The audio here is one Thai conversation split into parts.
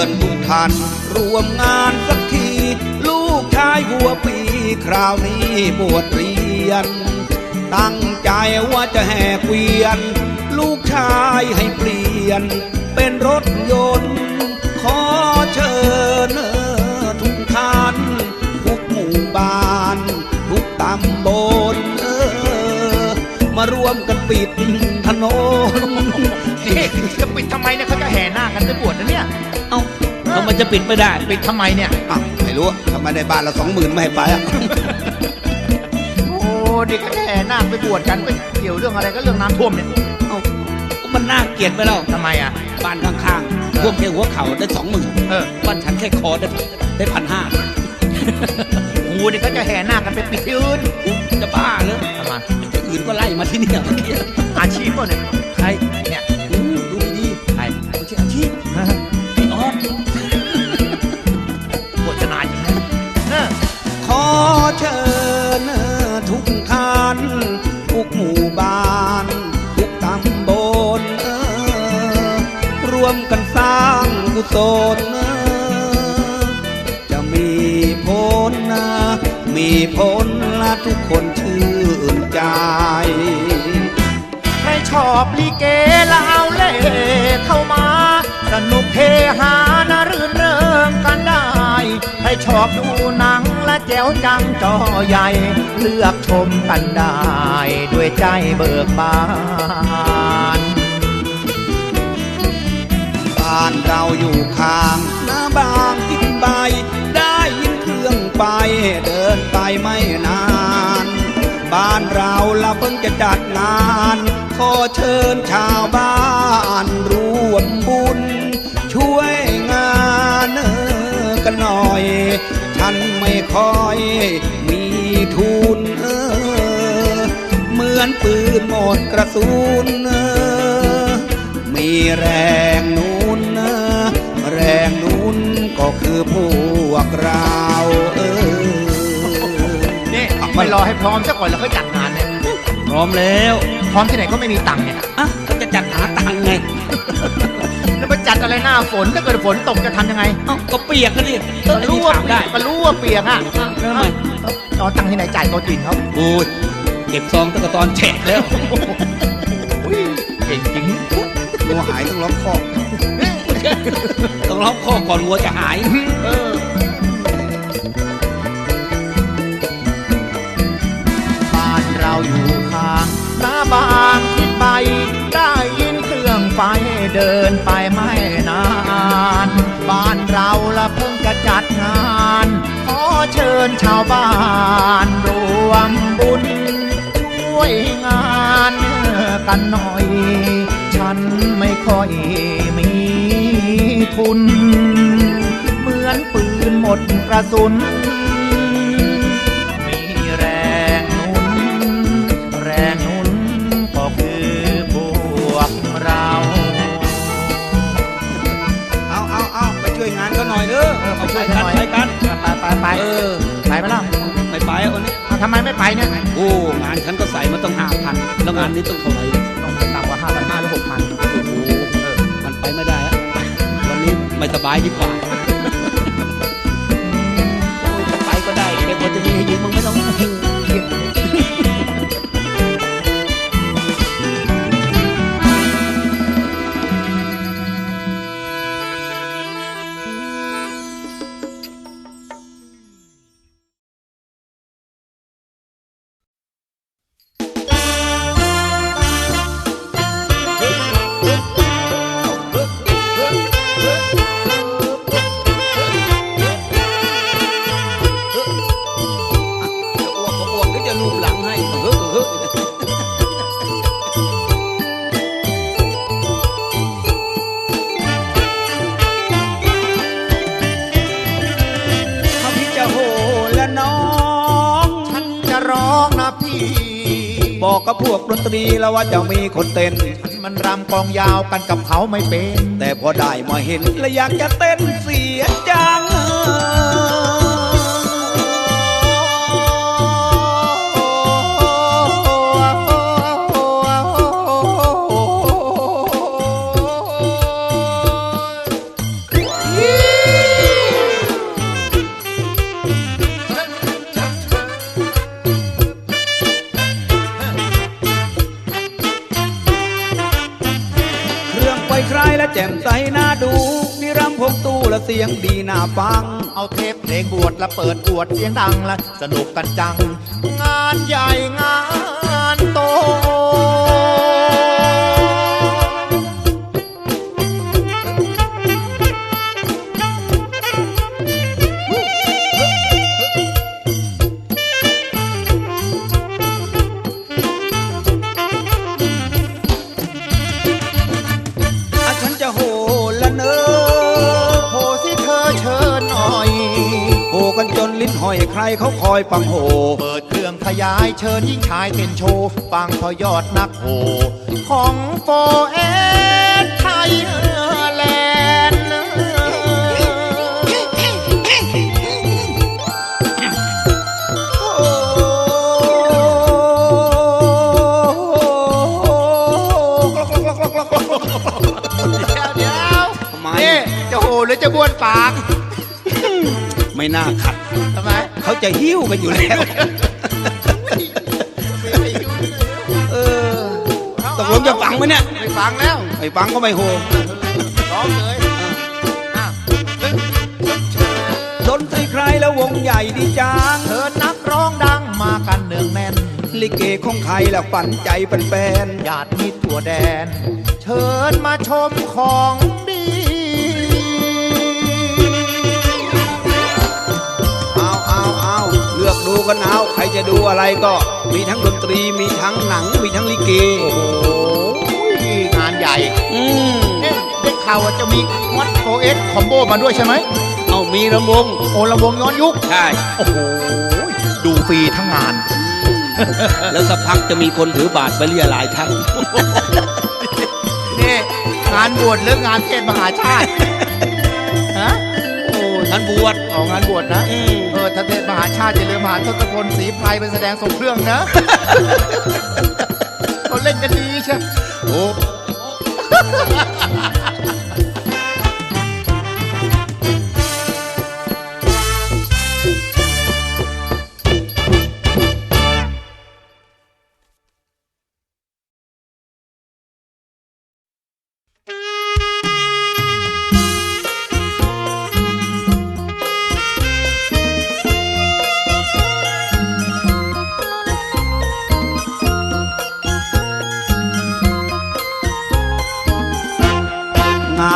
ิญทุกท่านรวมงานสักที ลูกชายหัวปีคราวนี้บวชเรียน ตั้งใจว่าจะแห่เกวียน ลูกชายให้เปลี่ยน เป็นรถยนต์ ขอเชิญเออทุกท่านทุกหมู่บ้าน ทุกตำบลเออมารวมกันปิดถนนจะปิดทำไมเนี่ยเขาจะแห่หน้ากันไปบวชนะเนี่ย เอ้าทำไมจะปิดไม่ได้ปิดทำไมเนี่ยอะไม่รู้ทำไมในบ้านเราสองหมื่นไม่ให้ไปอะโอ้เด็กก็จะแห่หน้าไปบวชกันไปเกี่ยวเรื่องอะไรก็เรื่องน้ำท่วมเนี่ยเอ้ามันน่าเกลียดไปแล้วทำไมอะ บ้านข้างๆพวกแค่หัวเข่าได้สองหมื่นเออ บ้านฉันแค่คอได้ได้พันห้าโอ้เด็กก็จะแห่หน้ากันไปปิดที่อื่นจะบ้าเลยทำไมที่อื่นก็ไล่มาที่เนี่ยเมื่อกี้อาชีพเปล่าเนี่ยใครเนี่ยางกุศลเออจะมีผลนะ มีผลละทุกคนชื่นใจใครชอบลิเกแล้วเอาเล่เข้ามา สนุกเฮฮานะรื่นเริงกันได้ ใครชอบดูหนังและแจ๋วจังจอใหญ่ เลือกชมกันได้ ด้วยใจเบิกบาน บ้านเราอยู่ข้างหน้าบางกินใบ ได้ยินเครื่องไปเดินไปไม่นาน บ้านเราละเพิ่งจะจัดงาน ขอเชิญชาวบ้านร่วมบุญ ช่วยงานเออกันหน่อย ฉันไม่ค่อยมีทุนเออเหมือนปืนหมดกระสุนเออมีแรงหนุนเออแร งหนุนก็คือพวกเราเออนี่ไม่รอให้พร้อมซะก่อนแล้วค่อยจัดงานเนี่ยพร้อมแล้ว พร้อมที่ไหนก็ไม่มีตังค์เนี่ยอะก็จะจัดหาตังค์ไง แล้วไปจัดอะไรหน้าฝนถ้าเกิดฝนตกจะทำยังไงเอ้าก็เปียกกันดิก็รู้ว่าถามเปีได้ยกก็รู้ว่าเปียกอะแล้วทำไมเอาตังค์ที่ไหนจ่ายโตัวจีนเขาโอ้ยเก็บซองตั้งแต่ตอนแฉะแล้วอุ้ยเก่งจริงหัวหายต้องล็อกคอ ต้องล็อกคอก่อนวัวจะหายเออบ้านเราอยู่ข้างหน้าบานทิศไป ได้ยินเครื่องไฟเดินไปไม่นาน บ้านเราละเพิ่งจะจัดงานขอเชิญชาวบ้านรวมบุญช่วยงานกันหน่อย ฉันไม่ค่อยมี ทุน เหมือนปืนหมดกระสุน มีแรงหนุน แรงหนุนก็คือพวกเรา เอาเอาเอาไปช่วยงานเขาหน่อยเด้อเออเอาไปไปช่วยกักันนหน่อยไปกันไปไปไปเออไปไหมล่ะไม่ไปอะวันนี้เอาทำไมไม่ไปเนี่ย โอ้ งานฉันก็ใส่มาต้องห้าพันแล้วงานนี้ต้องเท่าไหร่ต้องต่ำกว่าห้ สบายดีกว่า บอกกับพวกดนตรีแล้วว่าจะมีคนเต้นฉันมันรำกองยาวกันกับเขาไม่เป็น แต่พอได้มาเห็นและอยากจะเต้นเสียจัง สียงดีน่าฟัง เอาเทปเพลงบวชและเปิดอวดเสียงดังและสนุกกันจัง งานใหญ่งานโต คอยฟังโห เปิดเครื่องขยายเชิญยิ่งชายเต้นโชว์ฟังพอยอดนักโห ของโฟเอสไทยแลนด์เดี๋ยวเดี๋ยวทำไม จะโหหรือจะบ้วนปาก ไม่น่าขัดทำไม เขาจะหิ้วกันอยู่แล้ว เออตกลงจะฟังไหมเนี่ยไม่ฟังแล้วไม่ฟังก็ไม่โหร้องเลยอะดนตรีใครแล้ววงใหญ่ดีจังเชิญนักร้องดังมากันเนืองแน่น ลิเกของใครแล้วปั่นใจเป็นแฟนญาติมิตรทั่วแดน เชิญมาชมของ กดูกันเอาใครจะดูอะไรก็มีทั้งดนตรีมีทั้งหนัง มีทั้งลิเก โอ้ยงานใหญ่อืมเอ๊ะได้ข่าวว่าจะมีวัดโฟเอสคอมโบมาด้วยใช่ไหมเอามีระวงโอละวงย้อนยุค ใช่โอ้โห ดูฟรีทั้งงานแล้วสักพักจะมีคนถือบาทไปเรียหลายท่าน นี่งานบวชหรืองานเทศมหาชาติ ฮะ โอ้ท่านบวช ออกงานบวชนะ อืม เออถ้าเทศมหาชาติอย่าลืมหาทศพลศรีไพรเป็นแสดงส่งเครื่องนะเขาเล่นกันดีใช่โอ้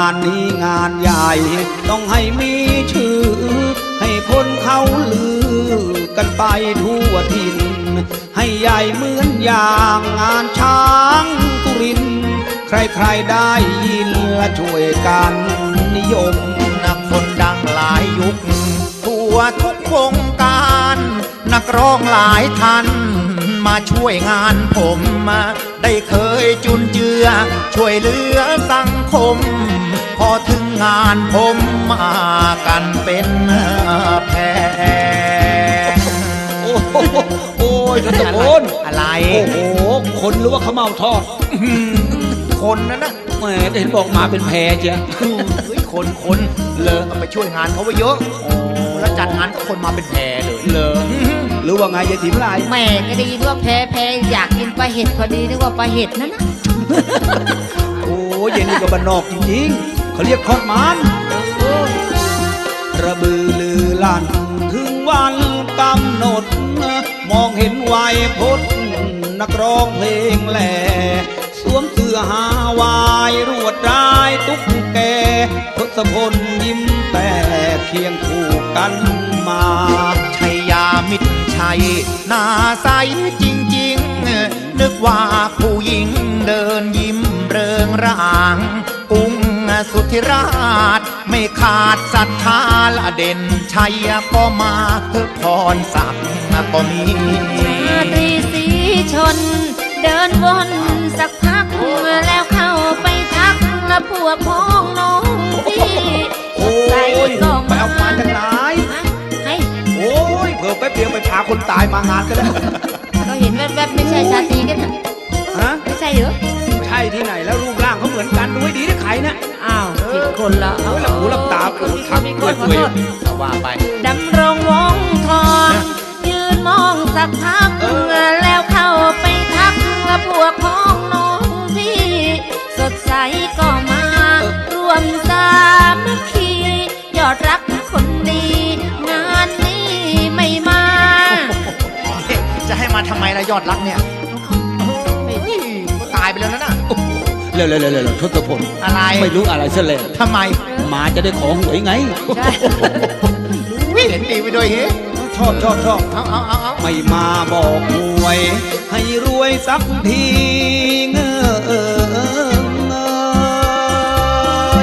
านนี้งานใหญ่ ต้องให้มีชื่อ ให้คนเขาลือกันไปทั่วทิน ให้ใหญ่เหมือนอย่างงานช้างตุรินทร์ใครๆได้ยินและช่วยกันนิยมนักคนดังหลายยุค ทั่วทุกวงการ นักร้องหลายท่านมาช่วยงานผมมาได้เคยจุนเจือ ช่วยเหลือสังคม พอถึงงานผมมากันเป็นแพงโอ้โหโอ้ยท่านตะโกนอะไร โอ้โห คนหรือว่าเขาเมาทอด คนนะนะแหมแต่เห็นบอกมาเป็นแพรเชียเฮ้ยคนคนเลยเอาไปช่วยงานเขาไว้เยอะแล้วจัดงานกับคนมาเป็นแพรเลยเลอหรือว่าไงยายติ๋มลายแม่ก็ได้ยินว่าแพ้แพ้อยากกินปลาเห็ดพอดีนึกว่าปลาเห็ดนั่นนะโอ้ยเย็นนี่ก็บ้านนอกจริงๆ เขาเรียกคอดมันระบือลือลั่นถึงวันกำหนด มองเห็นวัยพจน์นักร้องเพลงแหล่สวมเสื้อหาวายรวดรายตุ๊กแกทศพลยิ้มแต่เคียงคู่กันมาชัยยามิตรชัยหน้าใสจริง ๆ นึกว่าผู้หญิงเดินยิ้มเริงร่าง สุธิราช ไม่ขาดศรัทธาละเด่นชัยก็มาเพื่อพรสักก็มีราตรีสีชน เดินวนสักพักแล้วเข้าไปทักและพวกพ้องน้องพี่โอ้ยก็ไปเอามาจากไหนให้โอ้ยเผื่อแป๊บเดียวไปพาคนตายมางานก็ได้ก็เห็นแวบๆไม่ใช่ชาตรีกันนะฮะไม่ใช่เหรอ โอ้ทำด้วยเพื่อว่าไปดำรงวงทองยืนมองสักพักแล้วเข้าไปทักและพวกพ้องน้องพี่สดใสก็มารวมสามัคคียอดรักคนดี งานนี้ไม่มา จะให้มาทำไมนะยอดรักเนี่ยตายไปแล้วนะน่ะ เร็วเร็วเร็วเร็วทศพลอะไร ไม่รู้อะไรซะแล้วทำไมหมาจะได้ของหวยไง ใช่วิ่งเห็นดีไปด้วยเฮ้ชอบชอบชอบเอาเอาเอาเอาไม่มาบอกหวย ให้รวยสักทีเง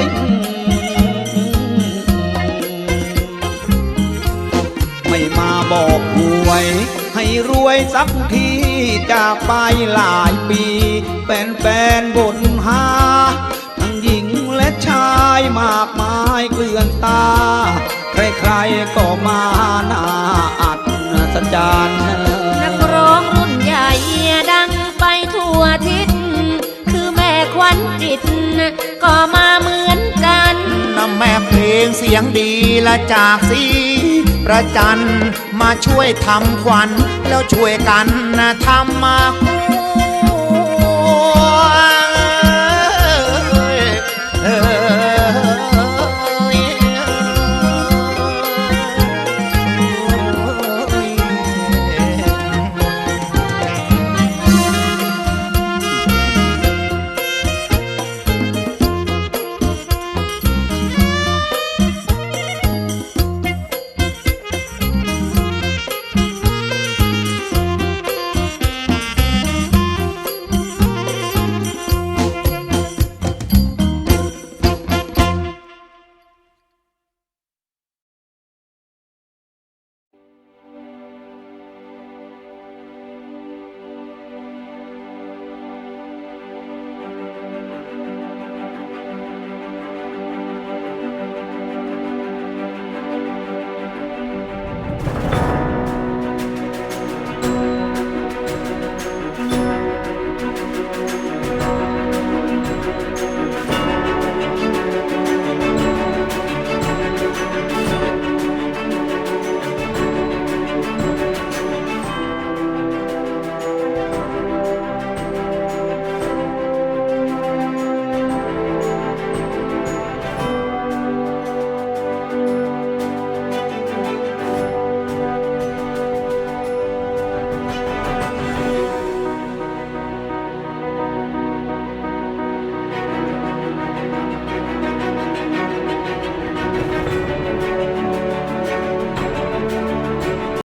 ยไม่มาบอกหวย ให้รวยสักที จากไปหลายปีเป็นแฟนบนหา ทั้งหญิงและชายมากมายเกลื่อนตา ใครๆก็มาหน้าอัศจรรย์นักร้องรุ่นใหญ่ดังไปทั่วทิศ คือแม่ควันจิต ก็มาเหมือนกันน้ำแม่เพลงเสียงดีละจากสี ประจันมาช่วยทำขวัญแล้วช่วยกันนะทำมา